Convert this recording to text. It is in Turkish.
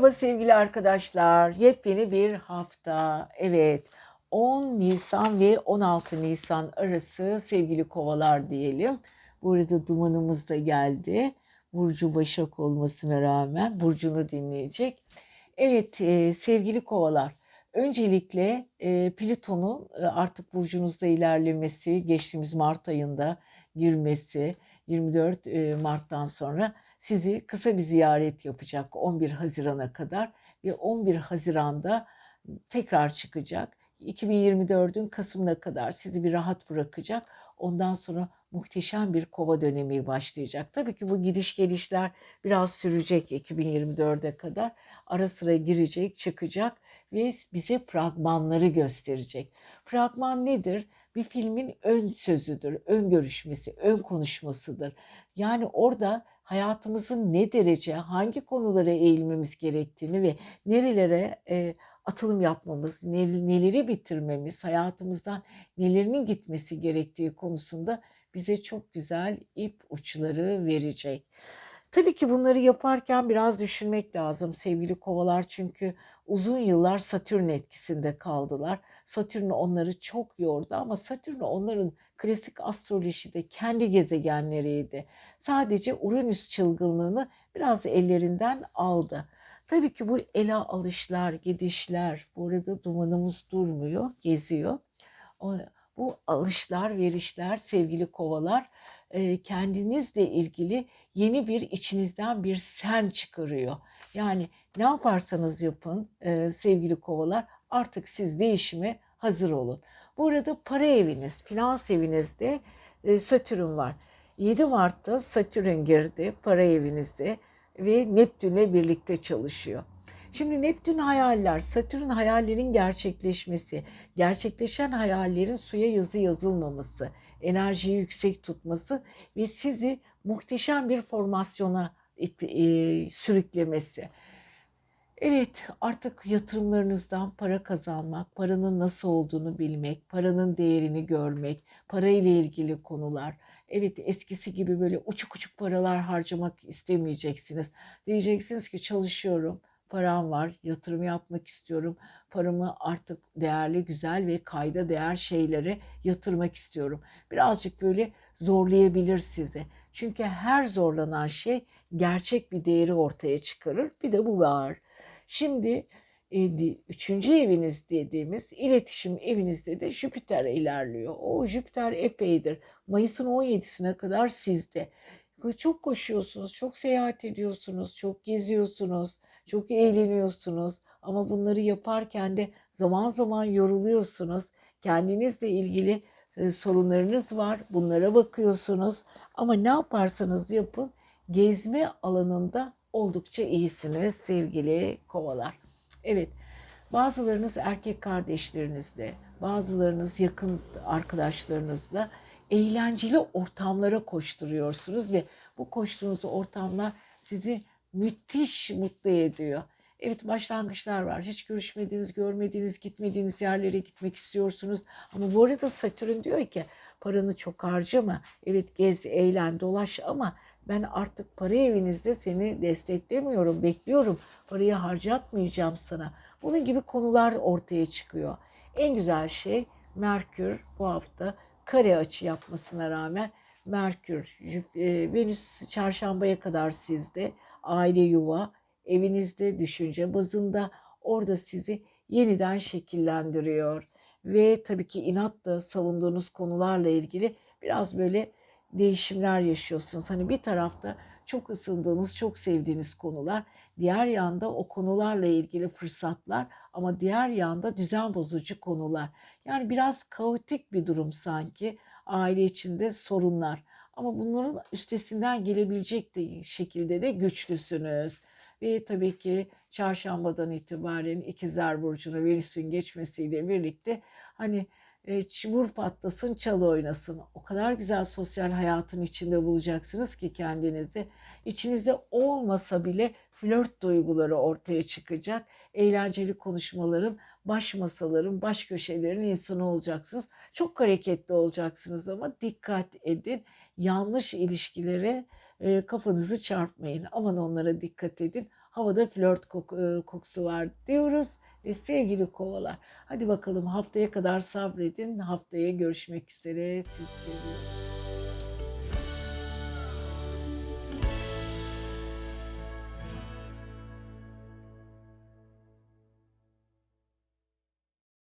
Merhaba sevgili arkadaşlar. Yepyeni bir hafta. Evet. 10 Nisan ve 16 Nisan arası sevgili kovalar diyelim. Bu arada dumanımız da geldi. Burcu Başak olmasına rağmen Burcu'nu dinleyecek. Evet e, sevgili kovalar. Öncelikle e, Plüton'un e, artık burcunuzda ilerlemesi, geçtiğimiz Mart ayında girmesi, 24 e, Mart'tan sonra sizi kısa bir ziyaret yapacak 11 Haziran'a kadar ve 11 Haziran'da tekrar çıkacak. 2024'ün Kasım'ına kadar sizi bir rahat bırakacak. Ondan sonra muhteşem bir kova dönemi başlayacak. Tabii ki bu gidiş gelişler biraz sürecek 2024'e kadar. Ara sıra girecek, çıkacak ve bize fragmanları gösterecek. Fragman nedir? Bir filmin ön sözüdür, ön görüşmesi, ön konuşmasıdır. Yani orada hayatımızın ne derece, hangi konulara eğilmemiz gerektiğini ve nerelere e, atılım yapmamız, neleri bitirmemiz, hayatımızdan nelerinin gitmesi gerektiği konusunda bize çok güzel ip uçları verecek. Tabii ki bunları yaparken biraz düşünmek lazım sevgili kovalar çünkü uzun yıllar Satürn etkisinde kaldılar. Satürn onları çok yordu ama Satürn onların klasik astrolojide kendi gezegenleriydi. Sadece Uranüs çılgınlığını biraz ellerinden aldı. Tabii ki bu ele alışlar, gidişler, bu arada dumanımız durmuyor, geziyor. Bu alışlar, verişler sevgili kovalar kendinizle ilgili yeni bir içinizden bir sen çıkarıyor. Yani ne yaparsanız yapın sevgili kovalar artık siz değişime hazır olun. Bu arada para eviniz, finans evinizde Satürn var. 7 Mart'ta Satürn girdi para evinize ve Neptün'le birlikte çalışıyor. Şimdi Neptün hayaller, Satürn hayallerin gerçekleşmesi, gerçekleşen hayallerin suya yazı yazılmaması, enerjiyi yüksek tutması ve sizi muhteşem bir formasyona e, sürüklemesi. Evet artık yatırımlarınızdan para kazanmak, paranın nasıl olduğunu bilmek, paranın değerini görmek, para ile ilgili konular. Evet eskisi gibi böyle uçuk uçuk paralar harcamak istemeyeceksiniz. Diyeceksiniz ki çalışıyorum, param var, yatırım yapmak istiyorum. Paramı artık değerli, güzel ve kayda değer şeylere yatırmak istiyorum. Birazcık böyle zorlayabilir sizi. Çünkü her zorlanan şey gerçek bir değeri ortaya çıkarır. Bir de bu var. Şimdi e, üçüncü eviniz dediğimiz iletişim evinizde de Jüpiter ilerliyor. O Jüpiter epeydir. Mayıs'ın 17'sine kadar sizde. Çok koşuyorsunuz, çok seyahat ediyorsunuz, çok geziyorsunuz çok eğleniyorsunuz ama bunları yaparken de zaman zaman yoruluyorsunuz. Kendinizle ilgili e, sorunlarınız var. Bunlara bakıyorsunuz. Ama ne yaparsanız yapın gezme alanında oldukça iyisiniz sevgili kovalar. Evet. Bazılarınız erkek kardeşlerinizle, bazılarınız yakın arkadaşlarınızla eğlenceli ortamlara koşturuyorsunuz ve bu koştuğunuz ortamlar sizi müthiş mutlu ediyor. Evet başlangıçlar var. Hiç görüşmediğiniz, görmediğiniz, gitmediğiniz yerlere gitmek istiyorsunuz. Ama bu arada Satürn diyor ki paranı çok harcama. Evet gez, eğlen, dolaş ama ben artık para evinizde seni desteklemiyorum, bekliyorum. Parayı harcatmayacağım sana. Bunun gibi konular ortaya çıkıyor. En güzel şey Merkür bu hafta kare açı yapmasına rağmen Merkür, e, Venüs çarşambaya kadar sizde aile yuva, evinizde düşünce bazında orada sizi yeniden şekillendiriyor. Ve tabii ki inatla savunduğunuz konularla ilgili biraz böyle değişimler yaşıyorsunuz. Hani bir tarafta çok ısındığınız, çok sevdiğiniz konular, diğer yanda o konularla ilgili fırsatlar ama diğer yanda düzen bozucu konular. Yani biraz kaotik bir durum sanki aile içinde sorunlar. Ama bunların üstesinden gelebilecek de şekilde de güçlüsünüz. Ve tabii ki çarşambadan itibaren ikizler burcuna Venüs'ün geçmesiyle birlikte hani e, vur patlasın çalı oynasın. O kadar güzel sosyal hayatın içinde bulacaksınız ki kendinizi. İçinizde olmasa bile flört duyguları ortaya çıkacak. Eğlenceli konuşmaların, baş masaların, baş köşelerin insanı olacaksınız. Çok hareketli olacaksınız ama dikkat edin. Yanlış ilişkilere e, kafanızı çarpmayın. Aman onlara dikkat edin. Havada flört kok- e, kokusu var diyoruz ve sevgili kovalar. Hadi bakalım haftaya kadar sabredin. Haftaya görüşmek üzere. Sizi seviyorum.